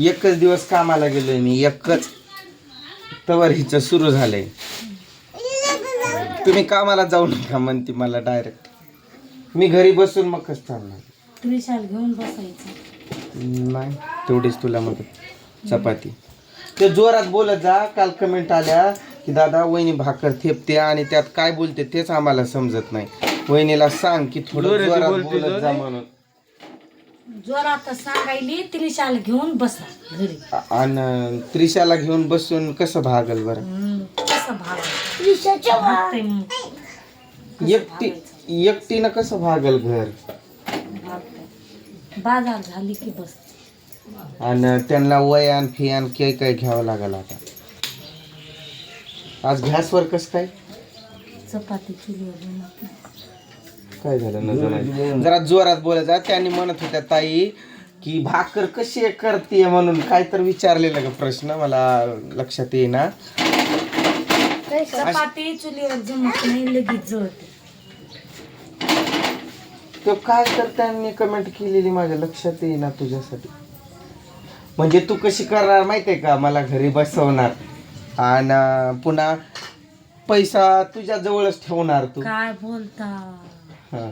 एकच दिवस कामाला गेलोय मी एकच. तवर हिचं सुरू झालंय. तुम्ही कामाला जाऊ नका म्हणते मला डायरेक्ट मी घरी बसून मग कसं चालणार त्रिशाल घेऊन बसायचं. नाही तेवढीच तुला मदत. चपाती. ते जोरात बोलत जा काल कमेंट आल्या की दादा वहिनी भाकर थेपते आणि त्यात काय बोलते तेच आम्हाला समजत नाही. वहिनीला सांग की थोडं जोरात बोलत जा म्हणून. जोरात सांगायली त्रिशाल घेऊन बसा घरी. आणि त्रिशाला घेऊन बसून कसं भागल बरं? हम्म, कसं भाग भागतंय मग. एकटी एकटीनं कसं भागल घर? भागतंय. बाजार झाली की बस. आणि त्यांना वयान फियान काय काय घ्यावं लागल आता? आज गॅसवर कसं काय? चपाती चुलीवर बनवते. काय झालं? नजर नाही. जरा जोरात बोलायचा त्यांनी म्हणत होत्या ताई की भाकर कशी करते म्हणून काय तर विचारलेला का प्रश्न. मला लक्षात येईना. चपाती चुलीवर जमत नाही लगेच जळते. तो काय तर त्यांनी कमेंट केलेली माझ्या लक्षात येईना तुझ्यासाठी. म्हणजे तू कशी करणार माहितीये का? मला घरी बसवणार. आणि पुन्हा पैसा तुझ्या जवळच ठेवणार तू. काय बोलता? हा.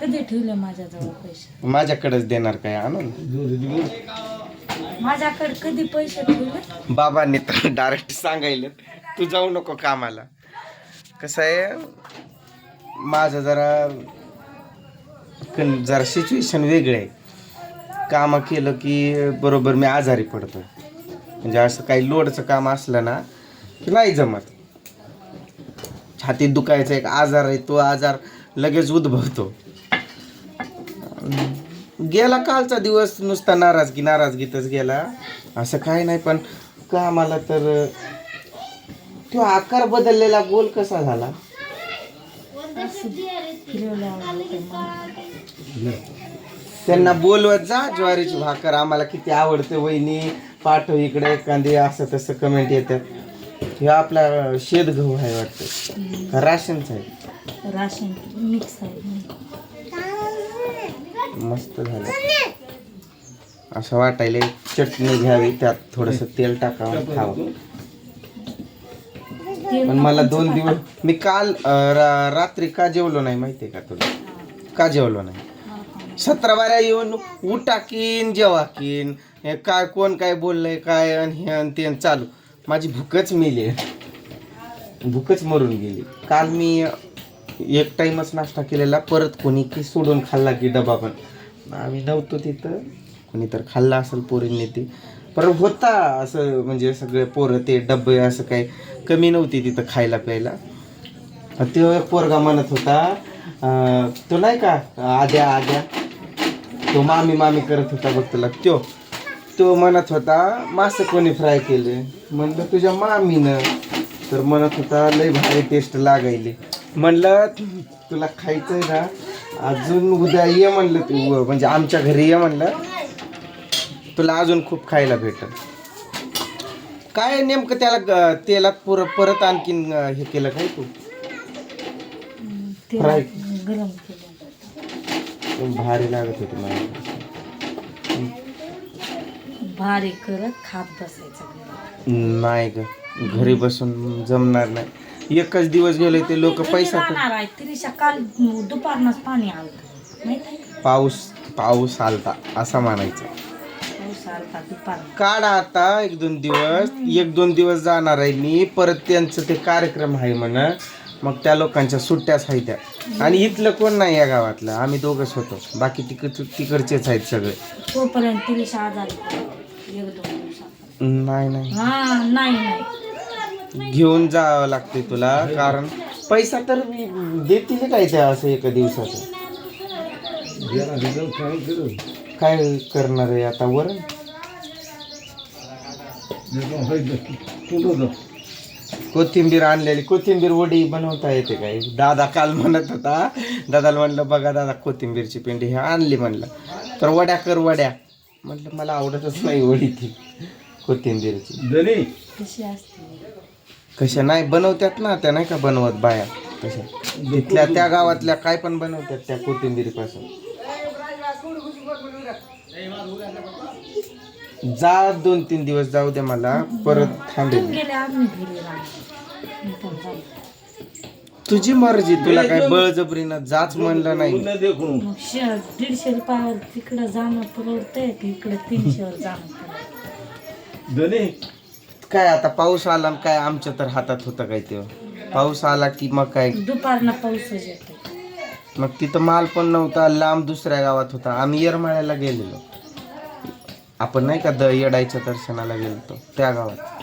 कधी ठेवले माझ्याजवळ पैसे? माझ्याकडेच देणार काय आणून? माझ्याकडे कधी पैसे ठेवले? बाबांनी तर डायरेक्ट सांगायला. तू जाऊ नको कामाला. कसं आहे माझं जरा कन- जरा सिच्युएशन वेगळं आहे. कामं केलं की बरोबर मी आजारी पडतो म्हणजे असं काही लोडचं काम असलं ना की नाही जमत. छातीत दुखायचा एक आजार आहे तो आजार लगेच उद्भवतो. गेला कालचा दिवस नुसता नाराजगी नाराजगीतच गेला. असं काही नाही पण का आम्हाला तर तो आकार बदललेला गोल कसा झाला? त्यांना बोलवत जा ज्वारीची भाकर. आम्हाला किती आवडते वहिनी. पाठव इकडे एखादी असं तसं कमेंट येतात हे आपला शेत गहू आहे वाटतं. का राशनचं आहे? राशन मिक्स आहे. मस्त झालं. असं वाटायला चटणी घ्यावी त्यात थोडस तेल टाकावं खावं. पण मला दोन दिवस मी काल अं, रा- रात्री का जेवलो नाही माहितीये का तुला? का जेवलो नाही? सतरा बाऱ्या येऊन उठाकीन जेवाकीन. हे काय कोण काय बोललंय काय आणि हे आणि ते आणि चालू. माझी भूकच मेली भूकच मरून गेली. काल मी एक टाइमच नाश्ता केलेला परत कोणी की सोडून खाल्ला की डबा पण. आम्ही नव्हतो तिथं. कोणी तर खाल्ला असेल पोरींनी ते. परत होता असं म्हणजे सगळे पोरं ते डबे असं काही कमी नव्हती तिथं खायला प्यायला. तो एक पोरगा म्हणत होता तो नाही का आद्या आद्या. तो मामी मामी करत होता बघ तुला. त्यो. तो म्हणत होता मासे कोणी फ्राय केले? म्हणलं तुझ्या मामीनं. तर म्हणत होता लय भारी टेस्ट लागायली. म्हणलं तुला खायचंय ना अजून उद्या ये म्हणलं तू म्हणजे आमच्या घरी ये म्हणलं तुला अजून खूप खायला भेटल. काय नेमकं त्याला तेलात पुर परत आणखीन हे केलं काय तू? Fry. गरम केलं. भारी लागत होती मला. भारी करत खात बसायचं. नाही ग घरी बसून जमणार नाही. एकच दिवस गेले ते लोक पैसा त्रिशा काल दुपारनच पाणी आलं? पाऊस पाऊस आलता असा म्हणायचा. पाऊस आलता दुपार. काढा आता एक दोन दिवस एक दोन दिवस जाणार आहे मी परत त्यांचं ते कार्यक्रम आहे म्हण मग त्या लोकांच्या सुट्ट्याच आहेत त्या. आणि इथलं कोण नाही या गावातलं आम्ही दोघंच होतो. बाकी तिकड तिकडचेच आहेत सगळे. तोपर्यंत. एक दोन दिवसात नाही नाही. हा नाही नाही. घेऊन जावं लागते तुला कारण पैसा तर देतील काय त्या असं एका दिवसाचं. काय करणार आहे आता वर? कोथिंबीर आणलेली कोथिंबीर वडी बनवता येते काय? दादा काल म्हणत होता दादाला म्हणलं बघा दादा कोथिंबीरची पेंडी हे आणली म्हणलं. तर वड्या कर वड्या. म्हटलं मला आवडतच नाही वडी ती कोथिंबीरची. कशी असते? कशा नाही बनवतात ना त्या नाही का बनवत बाया? तशा तिथल्या त्या गावातल्या काय पण बनवतात त्या कोथिंबीरीपासून. जा दोन तीन दिवस जाऊ दे मला परत थांबेल गेले आम्ही राहणार. तुझी मर्जी तुला काय बळजबरीनं जाच म्हणलं नाही. मग दीडशे रुपयावर तिकडं जाणं परवडतंय की इकडे तीनशेवर जाणं परवडतंय? काय आता पाऊस आला काय आमच्या तर हातात होतं काय तेव्हा पाऊस आला की मग काय? दुपारनं पाऊसच येतो मग तिथं माल पण नव्हता लांब दुसऱ्या गावात होता. आम्ही येरमाळ्याला गेलेलो. आपण नाही का द येडायच्या दर्शनाला गेलो त्या गावात.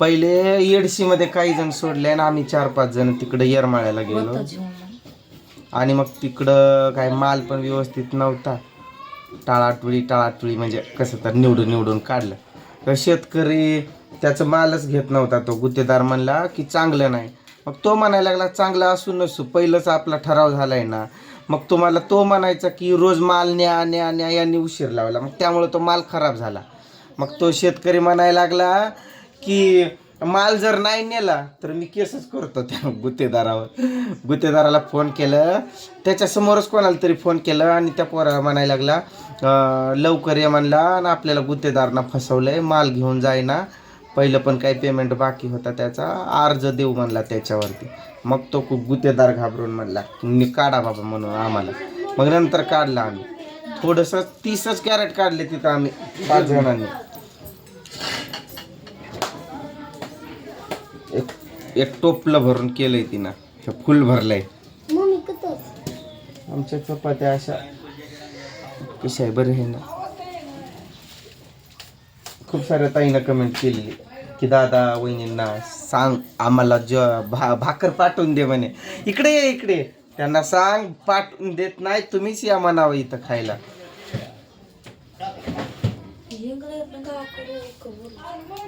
पहिले येडशीमध्ये काही जण सोडले आणि आम्ही चार पाच जण तिकडे येरमाळ्याला गेलो. आणि मग तिकडं काय माल पण व्यवस्थित नव्हता. टाळाटुळी टाळाटुळी म्हणजे कसं तर निवडून निवडून काढलं. तर शेतकरी त्याचं मालच घेत नव्हता तो. गुत्तेदार म्हणला की चांगलं नाही. मग तो म्हणायला लागला चांगलं असू नसू पहिलंच आपला ठराव झालाय ना. मग तुम्हाला तो म्हणायचा की रोज माल न्या न्या न्या यांनी उशीर लावला. मग त्यामुळे तो माल खराब झाला. मग तो शेतकरी म्हणायला लागला की माल जर नाही नेला तर मी केसच करतो त्या गुत्तेदारावर. गुत्तेदाराला फोन केलं. त्याच्यासमोरच कोणाला तरी फोन केलं आणि त्या पोराला म्हणायला लागला लवकर ये म्हणला आणि आपल्याला गुत्तेदारना फसवलंय माल घेऊन जाईना. पहिलं पण काही पेमेंट बाकी होता त्याचा. अर्ज देऊ म्हणला त्याच्यावरती. मग तो खूप गुत्तेदार घाबरून म्हणला काढा बाबा म्हणून आम्हाला. मग नंतर काढला आम्ही. थोडंसं तीसच कॅरेट काढले तिथं आम्ही पाच जणांनी. एक एक टोपलं भरून केलंय तिनं. हे फुल भरलंय. आमच्या चपात्या अशा. कशा आहे बरं आहे ना. खूप साऱ्या ताईनं कमेंट केलेली. की दादा वहिनींना सांग आम्हाला ज भा भाकर पाठवून दे म्हणे. इकडे ये इकडे. त्यांना सांग पाठवून देत नाही तुम्हीच या म्हणावं इथं खायला.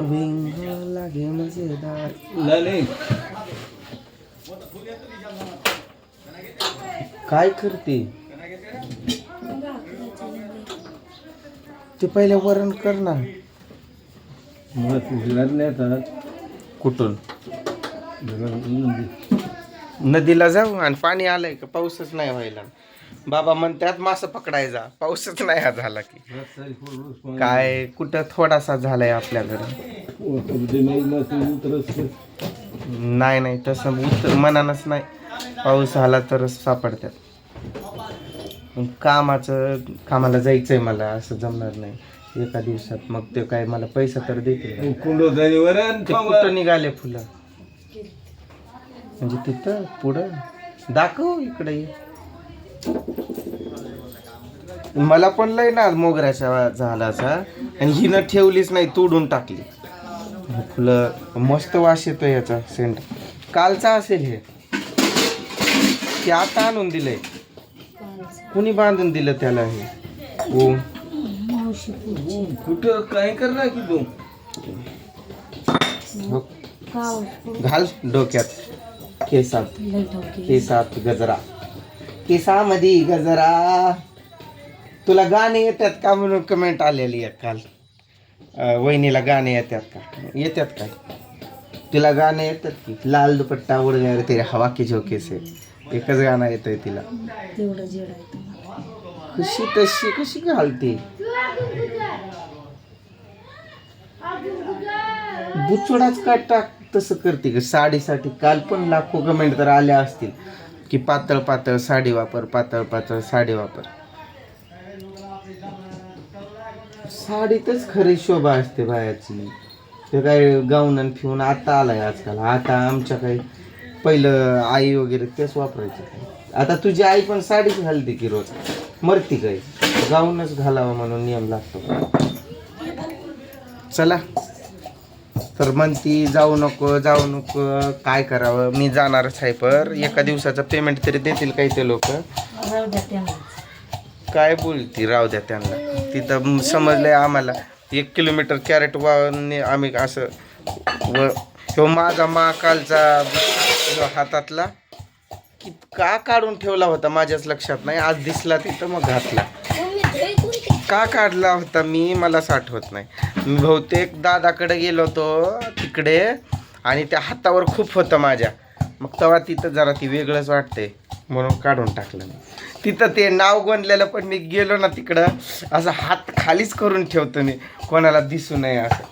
विंग लागे मजेदार काय करते? ते पहिले वरण कर ना. कुठून? नदीला जाऊ आणि पाणी आलंय का? पाऊसच नाही व्हायला. बाबा म्हणतात मासा पकडायचा पाऊसच नाही हा झाला की. काय कुठं थोडासा झालाय आपल्याकडे नाही नाही तसं उतर मनानच नाही. पाऊस आला तरच सापडतात. कामाचं कामाला जायचंय मला असं जमणार नाही. एका दिवसात मग ते काय मला पैसा तर देतील. ते कुठं निघाले फुलं? म्हणजे तिथं पुढं? दाखव इकडे. मला पण लय ना मोगऱ्याच्या झाडाचा आणि हिनं ठेवलीच नाही तोडून टाकली. फुलं मस्त वास येतो याचा सेंट कालचा असेल हे. ते आता आणून दिलंय. कुणी बांधून दिलं त्याला हे? हो पुढची कुठं? काय करणार की तू? घाल डोक्यात. केसात. केसात गजरा. केसामध्ये गजरा. तुला गाणे येतात का म्हणून कमेंट आलेली आहे काल? वहिनीला गाणे येतात का? येतात का? तिला गाणे येतात की? लाल दुपट्टा उड गया रे तेरे हवा के झोके से. एकच गाणं येतंय तिला. आहे तुम्हाला. कशी तशी कशी घालते? बुचोडाच का टाक? तसं करते का? साडीसाठी काल पण लाखो कमेंट तर आल्या असतील. की पातळ पातळ साडी वापर पातळ पातळ साडी वापर. साडीतच खरी शोभा असते बायाची. ते काय गाऊन आणि फिरून आता आलाय आजकाल. आता आमच्या काही पहिलं आई वगैरे तेच वापरायचं आता तुझी आई पण साडीच घालते की रोज? मरती काय? गाऊनच घालावं म्हणून नियम लागतो. चला. तर म्हणती जाऊ नको जाऊ नको. काय करावं? मी जाणारच आहे पर. एका दिवसाचं पेमेंट तरी देतील काही ते लोक? काय बोलती? राहू द्या त्यांना. तिथं समजलं आहे आम्हाला. एक किलोमीटर कॅरेट वाहने आम्ही असं व ह्यो माझा महाकालचा हातातला की का काढून ठेवला होता माझ्याच लक्षात नाही. आज दिसला तिथं मग घातला. का काढला होता मी मलाच आठवत नाही. मी बहुतेक दादाकडे गेलो होतो तिकडे आणि त्या हातावर खूप होतं माझ्या. मग तेव्हा तिथं जरा ती वेगळंच वाटते म्हणून काढून टाकलं मी. तिथं ते नाव गोंदलेलं पण मी गेलो ना तिकडं. असं हात खालीच करून ठेवतो मी. कोणाला दिसू नये असं.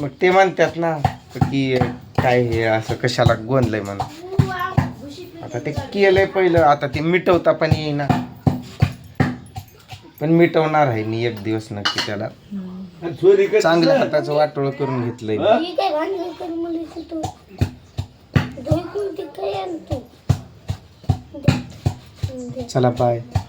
मग ते म्हणतात ना की काय हे असं कशाला गोंदलंय म्हणून. आता ते केलंय पहिलं आता ते मिटवता पण येईना. पण मिटवणार आहे मी एक दिवस नक्की त्याला. चांगल्या हाताचं वाटोळ करून घेतलंय मी. ही काय